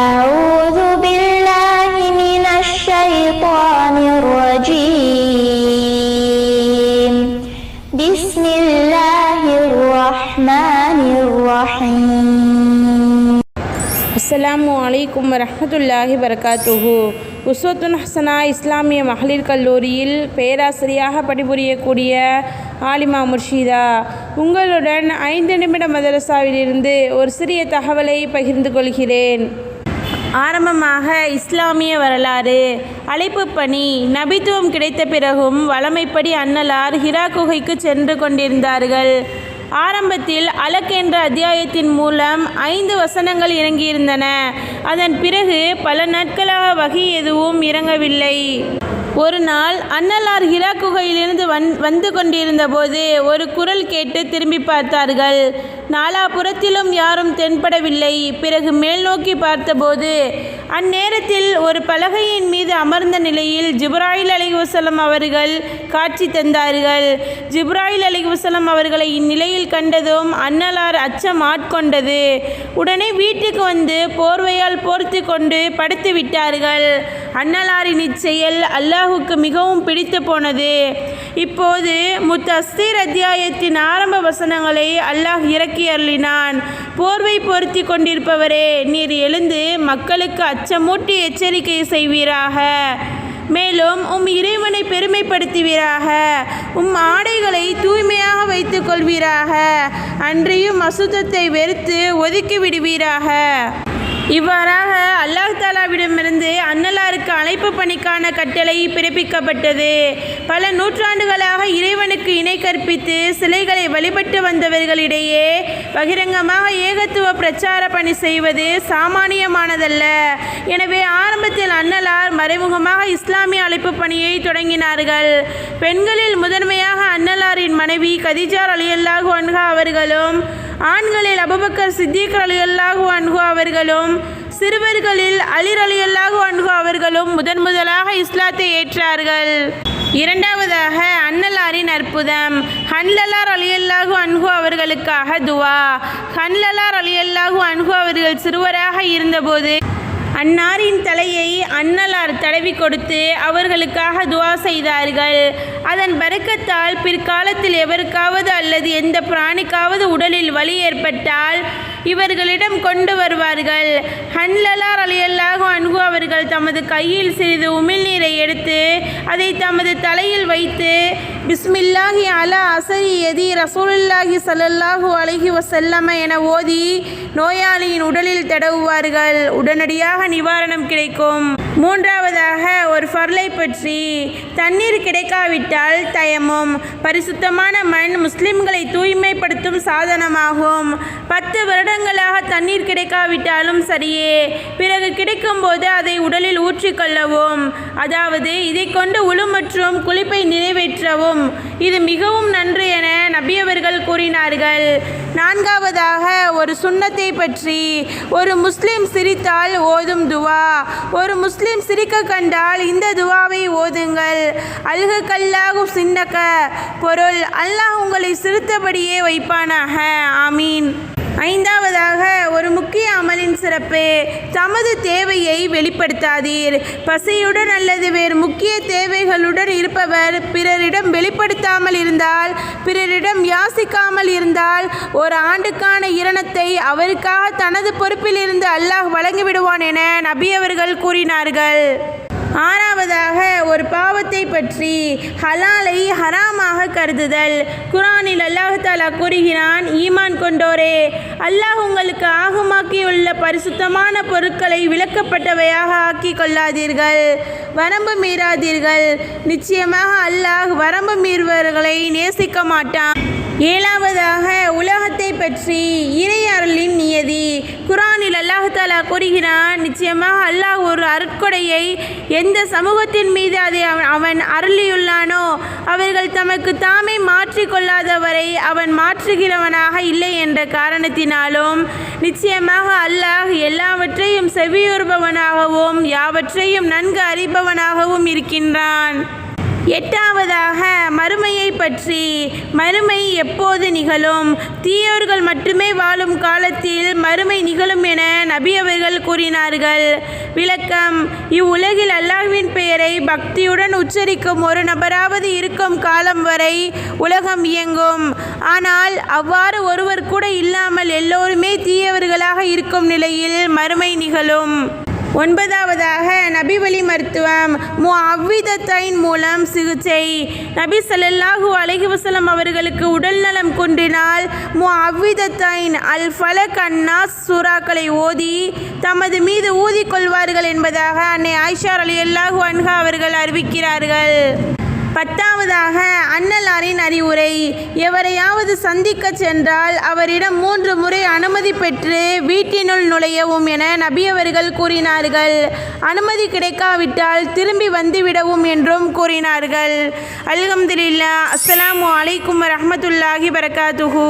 أعوذ بالله من الشيطان الرجيم بسم الله الرحمن الرحيم அஸ்ஸலாமு அலைக்கும் வரஹ்மத்துல்லாஹி வரகாத்துஹு உஸ்வத்துன் ஹசனா இஸ்லாமிய மகளிர் கல்லூரியில் பேராசிரியாக பணிபுரியக்கூடிய ஆலிமா முர்ஷிதா உங்களுடன் ஐந்து நிமிட மதரசாவிலிருந்து ஒரு சிறிய தகவலை பகிர்ந்து கொள்கிறேன் ஆரம்பமாக இஸ்லாமிய வரலாறு அழைப்பு பணி நபித்துவம் கிடைத்த பிறகும் வளமைப்படி அன்னலார் ஹிரா குகைக்கு சென்று கொண்டிருந்தார்கள். ஆரம்பத்தில் அலக் என்ற அத்தியாயத்தின் மூலம் ஐந்து வசனங்கள் இறங்கியிருந்தன. அதன் பிறகு பல நாட்களாக வகை எதுவும் இறங்கவில்லை. ஒரு நாள் அன்னலார் ஹிரா குகையிலிருந்து வந் வந்து கொண்டிருந்த போது ஒரு குரல் கேட்டு திரும்பி பார்த்தார்கள். நாலாபுறத்திலும் யாரும் தென்படவில்லை. பிறகு மேல் நோக்கி பார்த்தபோது அந்நேரத்தில் ஒரு பலகையின் மீது அமர்ந்த நிலையில் ஜிப்ராயில் அலிவசலம் அவர்கள் காட்சி தந்தார்கள். ஜிப்ராயில் அலிவசலம் அவர்களை இந்நிலையில் கண்டதும் அன்னலார் அச்சம் ஆட்கொண்டது. உடனே வீட்டுக்கு வந்து போர்வையால் போர்த்து கொண்டு படுத்து விட்டார்கள் அன்னலாரின் இச்செயல் அல்லாஹுக்கு மிகவும் பிடித்து போனது. இப்போது முத்தஸ்தீர் அத்தியாயத்தின் ஆரம்ப வசனங்களை அல்லாஹ் இறக்கி அருளினான். போர்வை பொருத்தி கொண்டிருப்பவரே நீர் எழுந்து மக்களுக்கு அச்சமூட்டி எச்சரிக்கை செய்வீராக. மேலும் உம் இறைவனை பெருமைப்படுத்துவீராக. உம் ஆடைகளை தூய்மையாக வைத்துக் கொள்வீராக. அன்றியும் அசுத்தத்தை வெறுத்து ஒதுக்கி விடுவீராக. இவ்வாறாக அல்லாஹ் தாலாவிடமிருந்து அன்னலாருக்கு அழைப்பு பணிக்கான கட்டளை பிறப்பிக்கப்பட்டது. பல நூற்றாண்டுகளாக இறைவனுக்கு இணை கற்பித்து சிலைகளை வழிபட்டு வந்தவர்களிடையே பகிரங்கமாக ஏகத்துவ பிரச்சார பணி செய்வது சாமானியமானதல்ல. எனவே ஆரம்பத்தில் அன்னலார் மறைமுகமாக இஸ்லாமிய அழைப்பு பணியை தொடங்கினார்கள். பெண்களில் முதன்மையாக அன்னலாரின் மனைவி கதிஜார் அலியல்லாஹு அன்ஹா அவர்களும் ஆண்களில் அபுபக்கர் சித்திகர் அலியல்லா அவர்களும் சிறுவர்களில் அலிர் அலியல்லாஹு அன்ஹு அவர்களும் முதன் முதலாக இஸ்லாத்தை ஏற்றார்கள். இரண்டாவதாக அன்னலாரின் அற்புதம். ஹன்லலார் அலியல்லாஹு அன்ஹு அவர்களுக்காக துவா. ஹன்லலார் அலியல்லாஹு அன்ஹு அவர்கள் சிறுவராக இருந்தபோது அன்னாரின் தலையை அன்னலார் தடவி கொடுத்து அவர்களுக்காக துவா செய்தார்கள். அதன் பறக்கத்தால் பிற்காலத்தில் எவருக்காவது அல்லது எந்த பிராணிக்காவது உடலில் வலி ஏற்பட்டால் இவர்களிடம் கொண்டு வருவார்கள். ஹன்லலார் அலியல்லாகும் அன்ஹு அவர்கள் தமது கையில் சிறிது உமிழ்நீரை எடுத்து அதை தமது தலையில் வைத்து பிஸ்மில்லாஹி அலா அசரி எதி ரசூலுல்லாஹி சல்லல்லாஹு அழகி வஸல்லம என ஓதி நோயாளியின் உடலில் தடவுவார்கள். உடனடியாக நிவாரணம் கிடைக்கும். மூன்றாவதாக ஒரு ஃபர்லை பற்றி தண்ணீர் கிடைக்காவிட்டால் தயமும். பரிசுத்தமான மண் முஸ்லிம் தூய்மைப்படுத்தும் சாதனமாகும். பத்து வருடங்களாக தண்ணீர் கிடைக்காவிட்டாலும் சரியே. பிறகு கிடைக்கும்போது அதை உடலில் ஊற்றிக்கொள்ளவும். அதாவது இதை கொண்டு உளு மற்றும் குளிப்பை நிறைவேற்றவும். இது மிகவும் நன்று என நபியவர்கள் கூறினார்கள். நான்காவதாக ஒரு சுண்ணத்தை பற்றி ஒரு முஸ்லீம் சிரித்தால் ஓதும் துவா. ஒரு முஸ்லீம் சிரிக்க கண்டால் இந்த துவாவை ஓதுங்கள். அழுகு கல்லாகு சின்னக்க பொருள் அல்லாஹ் உங்களை சிரித்தபடியே வைப்பானாக. ஆமீன். ஐந்தாவது முக்கிய அமலின் சிறப்பு. தமது தேவையை வெளிப்படுத்தாதீர். பசியுடன் அல்லது வேறு முக்கிய தேவைகளுடன் இருப்பவர் பிறரிடம் வெளிப்படுத்தாமல் இருந்தால் பிறரிடம் யாசிக்காமல் இருந்தால் ஒரு ஆண்டுக்கான இரணத்தை அவருக்காக தனது பொறுப்பிலிருந்து அல்லாஹ் வழங்கிவிடுவான் என நபி அவர்கள் கூறினார்கள். ஆறாவதாக ஒரு பாவத்தை பற்றி ஹலாலை ஹராமாக கருதுதல். குரானில் அல்லாஹ் தாலா கூறுகிறான் ஈமான் கொண்டோரே அல்லாஹ் உங்களுக்கு ஆகுமாக்கியுள்ள பரிசுத்தமான பொருட்களை விளக்கப்பட்டவையாக ஆக்கி கொள்ளாதீர்கள். வரம்பு மீறாதீர்கள். நிச்சயமாக அல்லாஹ் வரம்பு மீறுபவர்களை நேசிக்க மாட்டான். ஏழாவதாக உலகத்தை பற்றி இறை அல்லாஹாலா கூறுகிறான் நிச்சயமாக அல்லாஹ் ஒரு அருட்கொடையை எந்த சமூகத்தின் மீது அதை அவன் அவன் அருளியுள்ளானோ அவர்கள் தமக்கு தாமே மாற்றிக்கொள்ளாதவரை அவன் மாற்றுகிறவனாக இல்லை என்ற காரணத்தினாலும் நிச்சயமாக அல்லாஹ் எல்லாவற்றையும் செவியுறுபவனாகவும் யாவற்றையும் நன்கு அறிபவனாகவும் இருக்கின்றான். எட்டாவதாக மறுமையை பற்றி. மறுமை எப்போது நிகழும்? தீயவர்கள் மட்டுமே வாழும் காலத்தில் மறுமை நிகழும் என நபி அவர்கள் கூறினார்கள். விளக்கம் இவ்வுலகில் அல்லாஹ்வின் பெயரை பக்தியுடன் உச்சரிக்கும் ஒரு நபராவது இருக்கும் காலம் வரை உலகம் இயங்கும். ஆனால் அவ்வாறு ஒருவர் கூட இல்லாமல் எல்லோருமே தீயவர்களாக இருக்கும் நிலையில் மறுமை நிகழும். ஒன்பதாவதாக நபிவழி மருத்துவம். மு அவ்விதத்தைன் மூலம் சிகிச்சை. நபி ஸல்லல்லாஹு அலைஹி வஸல்லம் அவர்களுக்கு உடல்நலம் குன்றினால் மு அவ்விதத்தைன் அல் ஃபலக் அன்னாஸ் சூறாக்களை ஓதி தமது மீது ஊதிக்கொள்வார்கள் என்பதாக அன்னை ஆயிஷார் அலி அல்லாஹு அன்ஹா அவர்கள் அறிவிக்கிறார்கள். பத்தாவதாக அன்னலாரின் அறிவுரை எவரையாவது சந்திக்க சென்றால் அவரிடம் மூன்று முறை அனுமதி பெற்று வீட்டினுள் நுழையவும் என நபியவர்கள் கூறினார்கள். அனுமதி கிடைக்காவிட்டால் திரும்பி வந்துவிடவும் என்றும் கூறினார்கள். அல்ஹம்துலில்லா அஸ்ஸலாமு அலைக்கும் வரஹ்மத்துல்லாஹி வரகாத்துஹூ